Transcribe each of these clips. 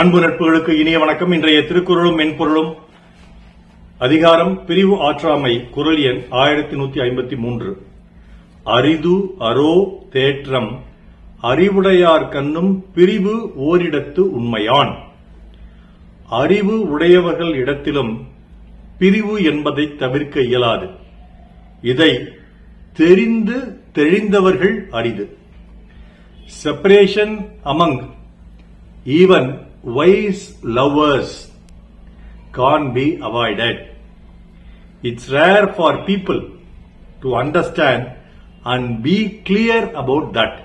அன்பு நட்புகளுக்கு இனிய வணக்கம். இன்றைய திருக்குறளும் மென்பொருளும் அதிகாரம் பிரிவு ஆற்றாமை குரல் எண் ஆயிரத்தி நூத்தி ஐம்பத்தி மூன்று. அரிது அரோ தேற்றம் அறிவுடையார் கண்ணும் பிரிவு ஓரிடத்து உண்மையான். அறிவு உடையவர்கள் இடத்திலும் பிரிவு என்பதை தவிர்க்க இயலாது. இதை தெரிந்து தெளிந்தவர்கள் அரிது. Separation among even wise lovers can be avoided it's rare for people to understand and be clear about that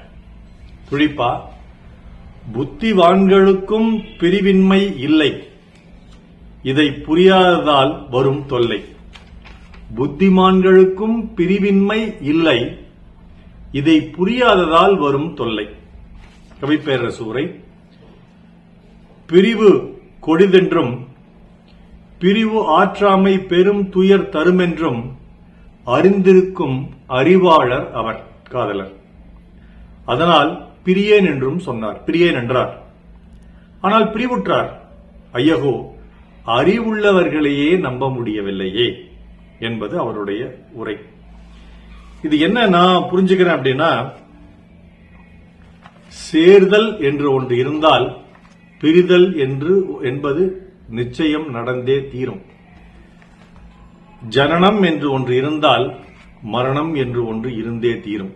குறிப்பா புத்திவான்களுக்கும் பிரிவின்மை இல்லை. இதை புரியாததால் வரும் தொல்லை. புத்திமான்களுக்கும் பிரிவின்மை இல்லை. இதை புரியாததால் வரும் தொல்லை. கவிப்பேரரசு உரை. பிரிவு கொடிதென்றும் பிரிவு ஆற்றாமை பெரும் துயர் தருமென்றும் அறிந்திருக்கும் அறிவாளர் அவர் காதலர். அதனால் பிரியேன் என்றும் சொன்னார். பிரியேன் என்றார். ஆனால் பிரிவுற்றார். ஐயகோ அறிவுள்ளவர்களையே நம்ப முடியவில்லையே என்பது அவருடைய உரை. இது என்ன நான் புரிஞ்சுக்கிறேன் அப்படின்னா சேர்தல் என்று ஒன்று இருந்தால் பிரிதல் என்று என்பது நிச்சயம் நடந்தே தீரும். ஜனனம் என்று ஒன்று இருந்தால் மரணம் என்று ஒன்று இருந்தே தீரும்.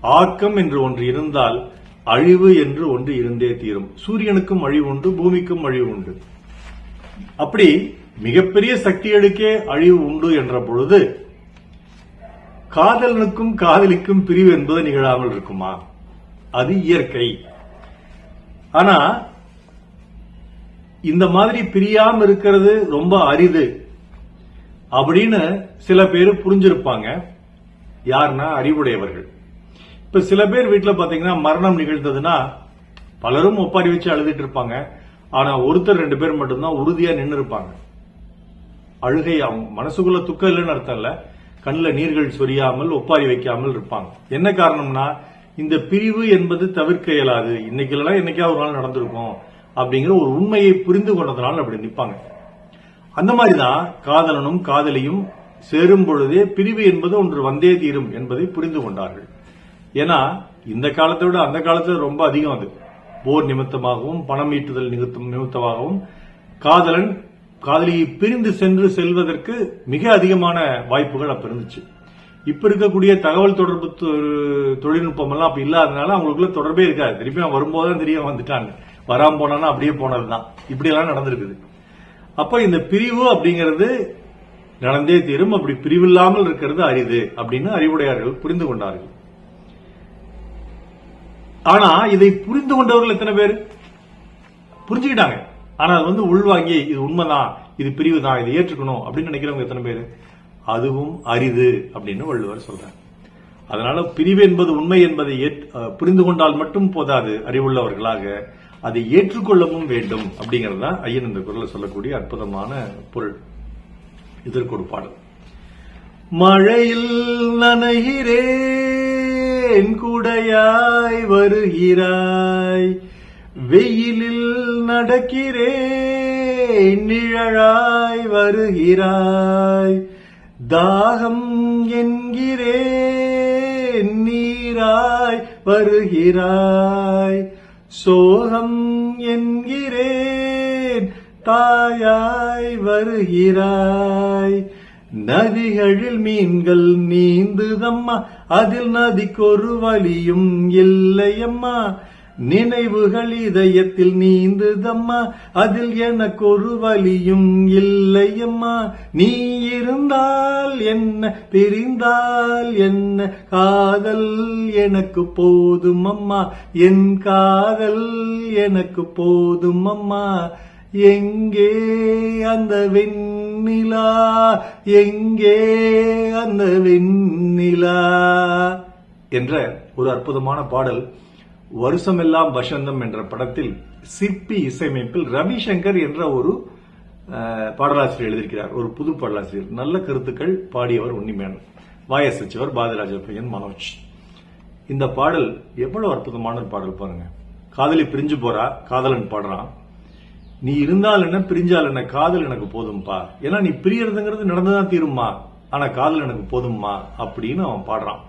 ஆக்கம் என்று ஒன்று இருந்தால் அழிவு என்று ஒன்று இருந்தே தீரும். சூரியனுக்கும் அழிவு உண்டு பூமிக்கும் அழிவு உண்டு. அப்படி மிகப்பெரிய சக்திகளுக்கே அழிவு உண்டு என்ற பொழுது காதலனுக்கும் காதலிக்கும் பிரிவு என்பது நிகழாமல் இருக்குமா? அது இயற்கை. ஆனா இந்த மாதிரி பிரியாம இருக்கிறது ரொம்ப அரிது. அப்படின்னு சில பேர் புரிஞ்சிருப்பாங்க. யாருன்னா அறிவுடையவர்கள். இப்ப சில பேர் வீட்டுல பாத்தீங்கன்னா மரணம் நிகழ்ந்ததுன்னா பலரும் ஒப்பாரி வச்சு அழுதுட்டு இருப்பாங்க. ஆனா ஒருத்தர் ரெண்டு பேர் மட்டும்தான் உறுதியா நின்று இருப்பாங்க. அழுகை அவங்க மனசுக்குள்ள துக்கம் இல்லைன்னு அர்த்தம் இல்ல. கண்ணுல நீர்கள் சொரியாமல் ஒப்பாரி வைக்காமல் இருப்பாங்க. என்ன காரணம்னா இந்த பிரிவு என்பது தவிர்க்க இயலாது. இன்னைக்கு இல்லைனா என்னைக்கா ஒரு நாள் நடந்திருக்கும் அப்படிங்கிற ஒரு உண்மையை புரிந்து கொண்டதுனால அப்படி நிற்பாங்க. அந்த மாதிரிதான் காதலனும் காதலியும் சேரும் பொழுதே பிரிவு என்பது ஒன்று வந்தே தீரும் என்பதை புரிந்து கொண்டார்கள். ஏன்னா இந்த காலத்தை விட அந்த காலத்துல ரொம்ப அதிகம் அது. போர் நிமித்தமாகவும் பணம் ஈட்டுதல் நிமித்தம் நிமித்தமாகவும் காதலன் காதலியை பிரிந்து சென்று செல்வதற்கு மிக அதிகமான வாய்ப்புகள் அப்ப இருந்துச்சு. இப்ப இருக்கக்கூடிய தகவல் தொடர்பு தொ- தொழில்நுட்பம் எல்லாம் அப்ப இல்லாதனால அவங்களுக்குள்ள தொடர்பே இருக்காது. திருப்பி அவன் வரும்போது தெரிய வந்துட்டாங்க. வராம போனானா அப்படியே போனதுதான். இப்படி எல்லாம் நடந்திருக்குது. அப்ப இந்த பிரிவு அப்படிங்கிறது நடந்தே தீரும். அப்படி பிரிவில்லாமல் இருக்கிறது அரிது அப்படின்னு அறிவுடையார்கள் புரிந்து கொண்டார்கள். ஆனா இதை புரிந்து கொண்டவர்கள் எத்தனை பேர்? புரிஞ்சுக்கிட்டாங்க. ஆனா அது வந்து உள்வாங்கி இது உண்மைதான் இது பிரிவு தான் இதை ஏற்றுக்கணும் அப்படின்னு நினைக்கிறவங்க எத்தனை பேர்? அதுவும் அரிது அப்படின்னு வள்ளுவர் சொல்றார். அதனால பிரிவு என்பது உண்மை என்பதை புரிந்து கொண்டால் மட்டும் போதாது அறிவுள்ளவர்களாக அதை ஏற்றுக்கொள்ளவும் வேண்டும் அப்படிங்கிறது தான் ஐயன் இந்த குரலை சொல்லக்கூடிய அற்புதமான பொருள். இதற்கு ஒரு பாடல் மழையில் நனைகிறேன் குடையாய் வருகிறாய். வெயிலில் நடக்கிறேன் நிழலாய் வருகிறாய். தாகம் என்கிறேன் நீராய் வருகிறாய். சோகம் என்கிறேன் தாயாய் வருகிறாய். நதிகளில் மீன்கள் நீந்துதம்மா அதில் நதிக்கொரு வழியும் இல்லையம்மா. நினைவுகள் இதயத்தில் நீந்துதம்மா அதில் எனக்கொரு வழியும் இல்லையம்மா. நீ இருந்தால் என்ன பிரிந்தால் என்ன காதல் எனக்கு போதும் அம்மா என் காதல் எனக்கு போதும் அம்மா எங்கே அந்த வெண்ணிலா எங்கே அந்த வெண்ணிலா? என்ற ஒரு அற்புதமான பாடல் வருஷமெல்லாம் வசந்தம் என்ற படத்தில் சிற்பி இசையமைப்பில் ரவிசங்கர் என்ற ஒரு பாடலாசிரியர் எழுதியிருக்கிறார். ஒரு புது பாடலாசிரியர். நல்ல கருத்துக்கள் பாடியவர் உன்னிமேனன் வாயசச்சவர் பாதிராஜ பையன் மனோஜ். இந்த பாடல் எவ்வளவு அற்புதமான ஒரு பாடல் பாருங்க. காதலி பிரிஞ்சு போறா காதலன் பாடுறான். நீ இருந்தால் என்ன பிரிஞ்சால் என்ன காதல் எனக்கு போதும்பா. ஏன்னா நீ பிரியறதுங்கிறது நடந்துதான் தீருமா ஆனா காதல் எனக்கு போதும்மா அப்படின்னு அவன் பாடுறான்.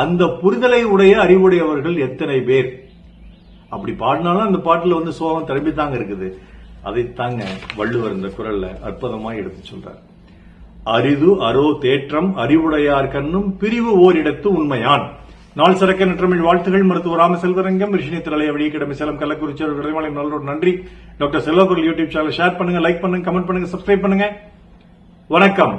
அந்த புரிதலை உடைய அறிவுடையவர்கள் எத்தனை பேர்? அப்படி பாடினாலும் அந்த பாட்டுல வந்து சோகம் திரும்பி தாங்க இருக்குது. அதை தாங்க வள்ளுவர் இந்த குரல்ல அற்புதமா எடுத்து சொல்றார். அரிது அரோ தேற்றம் அறிவுடையார் கண்ணும் பிரிவு ஓரிடத்து உண்மையான். நாள் சிறக்க நற்றமிழ் வாழ்த்துகள் மருத்துவ ராமசெல்வரங்கம் ரிஷினி திரளைய வெளியிடமை சேலம் கள்ளக்குறிச்சி விரைவாளை நல்லோட நன்றி. Doctor Selvakural YouTube channel share பண்ணுங்க லைக் பண்ணுங்க கமெண்ட் பண்ணுங்க சப்ஸ்கிரைப் பண்ணுங்க. வணக்கம்.